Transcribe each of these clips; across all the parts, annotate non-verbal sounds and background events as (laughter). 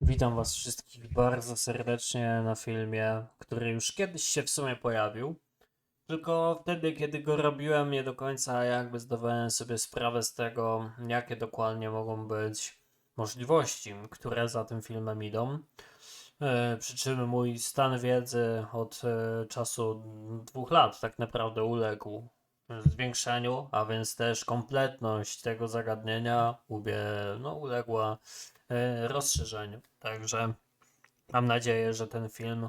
Witam Was wszystkich bardzo serdecznie na filmie, który już kiedyś się w sumie pojawił. Tylko wtedy, kiedy go robiłem, nie do końca jakby zdawałem sobie sprawę z tego, jakie dokładnie mogą być możliwości, które za tym filmem idą. E, przy czym mój stan wiedzy od e, czasu dwóch lat tak naprawdę uległ zwiększeniu, a więc też kompletność tego zagadnienia ubie, no, uległa rozszerzeniu. Także mam nadzieję, że ten film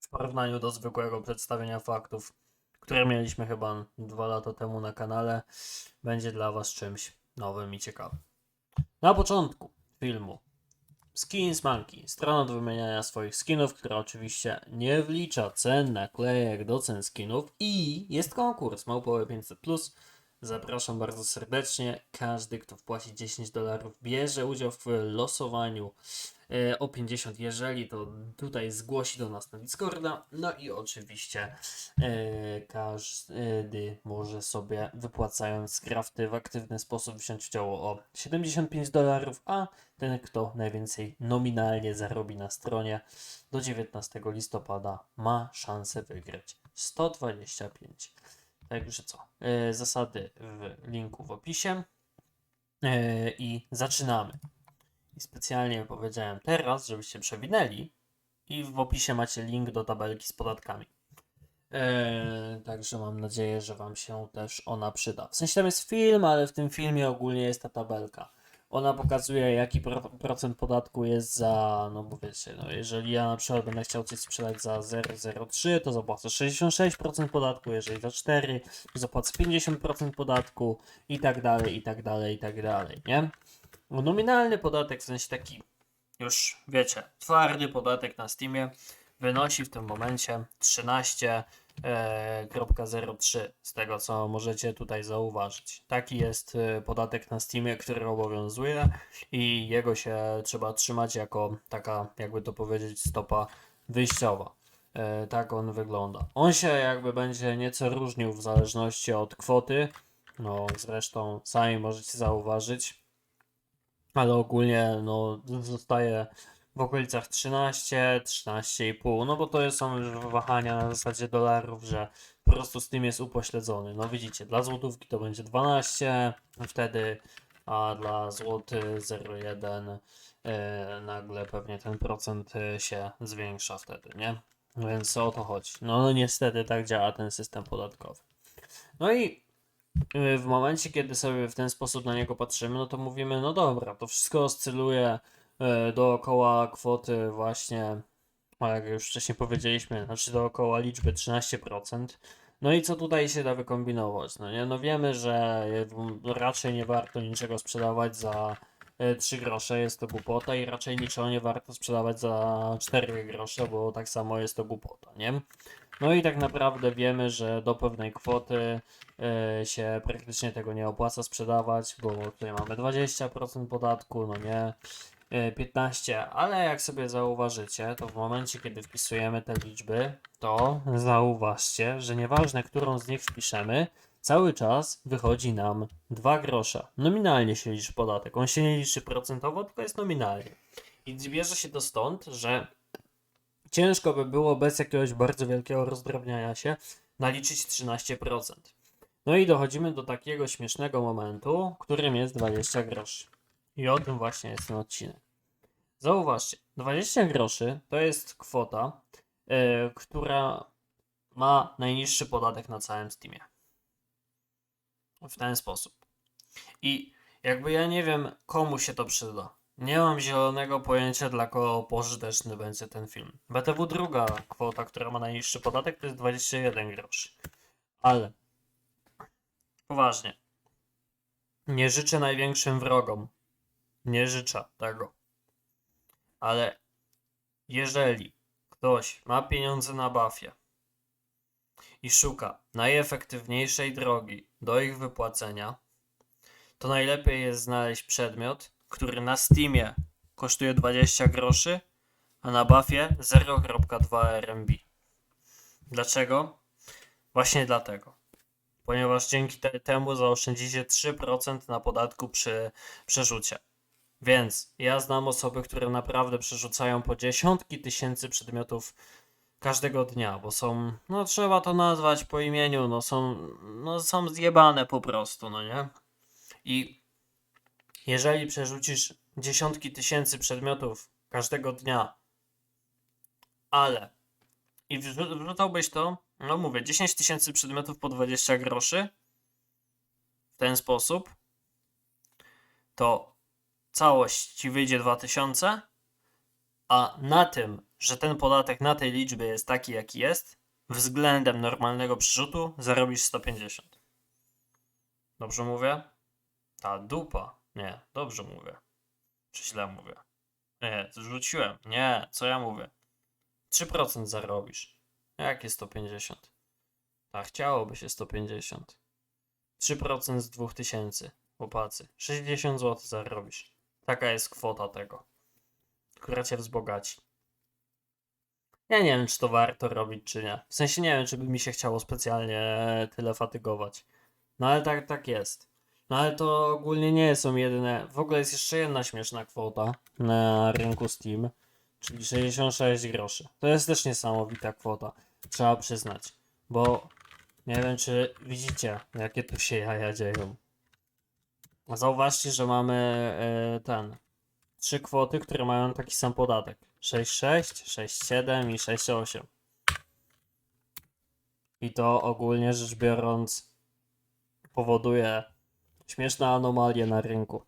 w porównaniu do zwykłego przedstawienia faktów, które mieliśmy chyba dwa lata temu na kanale, będzie dla Was czymś nowym i ciekawym. Na początku filmu Skins Monkey, strona do wymieniania swoich skinów, która oczywiście nie wlicza cen naklejek do cen skinów i jest konkurs Małpoły 500+. Zapraszam bardzo serdecznie. Każdy, kto wpłaci 10 dolarów, bierze udział w losowaniu e, o 50. Jeżeli to tutaj zgłosi do nas na Discorda. No i oczywiście e, każdy może sobie wypłacając krafty w aktywny sposób wziąć udział o 75 dolarów, a ten, kto najwięcej nominalnie zarobi na stronie do 19 listopada, ma szansę wygrać 125. Także co? E, zasady w linku w opisie. E, I zaczynamy. I specjalnie powiedziałem teraz, żebyście przewinęli. I w opisie macie link do tabelki z podatkami. E, także mam nadzieję, że Wam się też ona przyda. W sensie tam jest film, ale w tym filmie ogólnie jest ta tabelka. Ona pokazuje, jaki pro, procent podatku jest za, no bo wiecie, no jeżeli ja na przykład będę chciał coś sprzedać za 0,03, to zapłacę 66% podatku, jeżeli za 4, to zapłacę 50% podatku i tak dalej, i tak dalej, i tak dalej, nie? Nominalny podatek, w sensie taki, już wiecie, twardy podatek na Steamie wynosi w tym momencie 13,03 z tego co możecie tutaj zauważyć. Taki jest e, podatek na Steamie, który obowiązuje i jego się trzeba trzymać jako taka, jakby to powiedzieć, stopa wyjściowa. E, Tak on wygląda. On się jakby będzie nieco różnił w zależności od kwoty. No, zresztą sami możecie zauważyć, ale ogólnie no, zostaje w okolicach 13, 13,5, no bo to są wahania na zasadzie dolarów, że po prostu z tym jest upośledzony. No widzicie, dla złotówki to będzie 12 wtedy, a dla złoty 0,1 e, nagle pewnie ten procent e, się zwiększa wtedy, nie? Więc o to chodzi. No, no niestety tak działa ten system podatkowy. No i y, w momencie, kiedy sobie w ten sposób na niego patrzymy, no to mówimy, no dobra, to wszystko oscyluje e, dookoła kwoty właśnie, a jak już wcześniej powiedzieliśmy, znaczy dookoła liczby 13%. No i co tutaj się da wykombinować? No nie, no wiemy, że e, raczej nie warto niczego sprzedawać za e, 3 grosze, jest to głupota i raczej niczego nie warto sprzedawać za 4 grosze, bo tak samo jest to głupota, nie? No i tak naprawdę wiemy, że do pewnej kwoty e, się praktycznie tego nie opłaca sprzedawać, bo tutaj mamy 20% podatku, no nie, e, 15, ale jak sobie zauważycie, to w momencie, kiedy wpisujemy te liczby, to zauważcie, że nieważne, którą z nich wpiszemy, cały czas wychodzi nam 2 grosze. Nominalnie się liczy podatek, on się nie liczy procentowo, tylko jest nominalnie. I bierze się to stąd, że ciężko by było bez jakiegoś bardzo wielkiego rozdrobniania się naliczyć 13%. No i dochodzimy do takiego śmiesznego momentu, którym jest 20 groszy. I o tym właśnie jest ten odcinek. Zauważcie, 20 groszy to jest kwota, yy, która ma najniższy podatek na całym Steamie. W ten sposób. I jakby ja nie wiem, komu się to przyda. Nie mam zielonego pojęcia, dla kogo pożyteczny będzie ten film. BTW druga kwota, która ma najniższy podatek, to jest 21 groszy. Ale poważnie. Nie życzę największym wrogom. Nie życzę tego. Ale jeżeli ktoś ma pieniądze na bafie i szuka najefektywniejszej drogi do ich wypłacenia, to najlepiej jest znaleźć przedmiot, który na Steamie kosztuje 20 groszy, a na buffie 0.2 RMB. Dlaczego? Właśnie dlatego. Ponieważ dzięki te, temu zaoszczędzicie 3% na podatku przy przerzucie. Więc ja znam osoby, które naprawdę przerzucają po dziesiątki tysięcy przedmiotów każdego dnia, bo są, no trzeba to nazwać po imieniu, no są, no są zjebane po prostu, no nie? I jeżeli przerzucisz dziesiątki tysięcy przedmiotów każdego dnia, ale i wrzu- wrzucałbyś to, no mówię, 10 tysięcy przedmiotów po 20 groszy w ten sposób, to całość ci wyjdzie 2000, a na tym, że ten podatek na tej liczbie jest taki, jaki jest, względem normalnego przerzutu zarobisz 150. Dobrze mówię? Ta dupa. Nie, dobrze mówię. Czy źle mówię? Nie, zrzuciłem. Nie, co ja mówię? 3% zarobisz. Jakie 150? A chciałoby się 150. 3% z 2000. Chłopacy. 60 zł zarobisz. Taka jest kwota tego, która cię wzbogaci. Ja nie wiem, czy to warto robić, czy nie. W sensie nie wiem, czy by mi się chciało specjalnie tyle fatygować. No ale tak, tak jest. No ale to ogólnie nie są jedyne. W ogóle jest jeszcze jedna śmieszna kwota na rynku Steam, czyli 66 groszy. To jest też niesamowita kwota, trzeba przyznać. Bo nie wiem, czy widzicie, jakie tu się jaja dzieją. Zauważcie, że mamy e, ten. Trzy kwoty, które mają taki sam podatek. 6,6, 6,7 i 6,8. I to ogólnie rzecz biorąc powoduje śmieszne anomalie na rynku.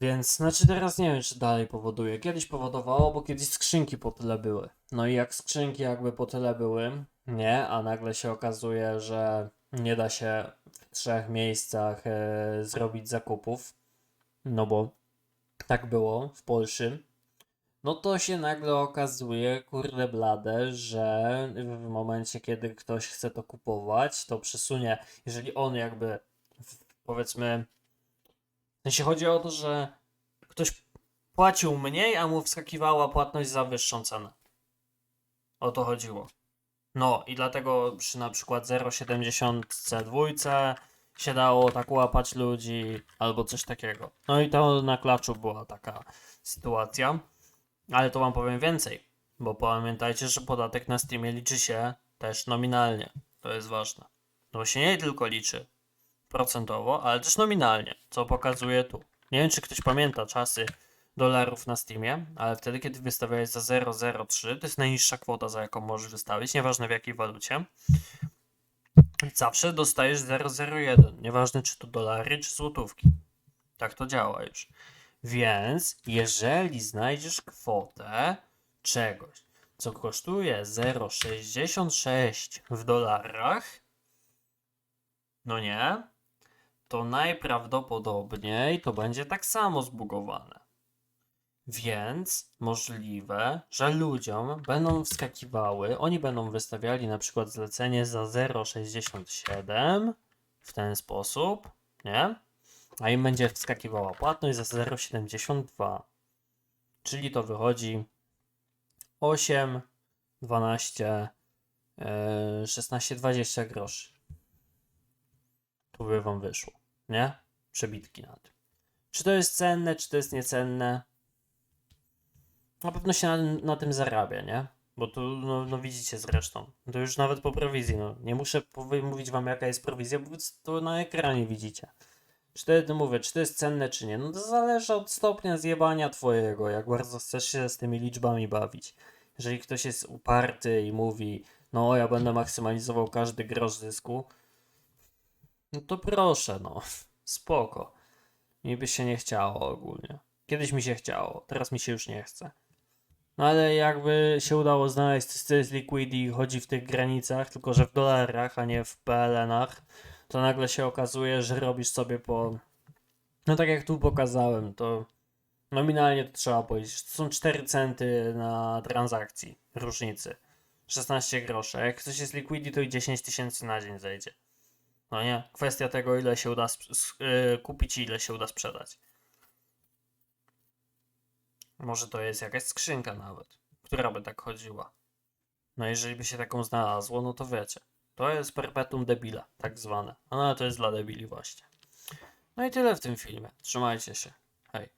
Więc, znaczy teraz nie wiem, czy dalej powoduje. Kiedyś powodowało, bo kiedyś skrzynki po tyle były. No i jak skrzynki jakby po tyle były, nie, a nagle się okazuje, że nie da się w trzech miejscach e, zrobić zakupów, no bo tak było w Polsce, no to się nagle okazuje, kurde blade, że w momencie, kiedy ktoś chce to kupować, to przesunie, jeżeli on jakby, powiedzmy, w sensie chodzi o to, że ktoś płacił mniej, a mu wskakiwała płatność za wyższą cenę. O to chodziło. No i dlatego przy na przykład 0,70 C2 się dało tak łapać ludzi albo coś takiego. No i to na klaczu była taka sytuacja. Ale to wam powiem więcej, bo pamiętajcie, że podatek na Steamie liczy się też nominalnie. To jest ważne. No się nie tylko liczy procentowo, ale też nominalnie, co pokazuje tu. Nie wiem, czy ktoś pamięta czasy dolarów na Steamie, ale wtedy, kiedy wystawiałeś za 0,03, to jest najniższa kwota, za jaką możesz wystawić, nieważne w jakiej walucie. Zawsze dostajesz 0,01, nieważne czy to dolary, czy złotówki. Tak to działa już. Więc jeżeli znajdziesz kwotę czegoś, co kosztuje 0,66 w dolarach, no nie, to najprawdopodobniej to będzie tak samo zbugowane. Więc możliwe, że ludziom będą wskakiwały, oni będą wystawiali na przykład zlecenie za 0,67 w ten sposób, nie? A im będzie wskakiwała płatność za 0,72. Czyli to wychodzi 8, 12, e, 16, 20 groszy. Tu by wam wyszło, nie? Przebitki na tym. Czy to jest cenne, czy to jest niecenne? Na pewno się na, na tym zarabia, nie? Bo tu, no, no widzicie zresztą, to już nawet po prowizji, no nie muszę mówić wam jaka jest prowizja, bo to na ekranie widzicie. Czy to, mówię, czy to jest cenne, czy nie? No to zależy od stopnia zjebania twojego, jak bardzo chcesz się z tymi liczbami bawić. Jeżeli ktoś jest uparty i mówi, no ja będę maksymalizował każdy grosz zysku, no to proszę, no, (laughs) spoko. Mi by się nie chciało ogólnie. Kiedyś mi się chciało, teraz mi się już nie chce. No ale jakby się udało znaleźć liquid i chodzi w tych granicach, tylko że w dolarach, a nie w PLN-ach, to nagle się okazuje, że robisz sobie po. No tak jak tu pokazałem, to nominalnie to trzeba powiedzieć. To są 4 centy na transakcji różnicy. 16 groszy. Jak ktoś jest liquidi, to i 10 tysięcy na dzień zejdzie. No nie? Kwestia tego, ile się uda yy, kupić i ile się uda sprzedać. Może to jest jakaś skrzynka nawet, która by tak chodziła. No jeżeli by się taką znalazło, no to wiecie. To jest perpetuum debile, tak zwane. No ale to jest dla debili właśnie. No i tyle w tym filmie. Trzymajcie się. Hej.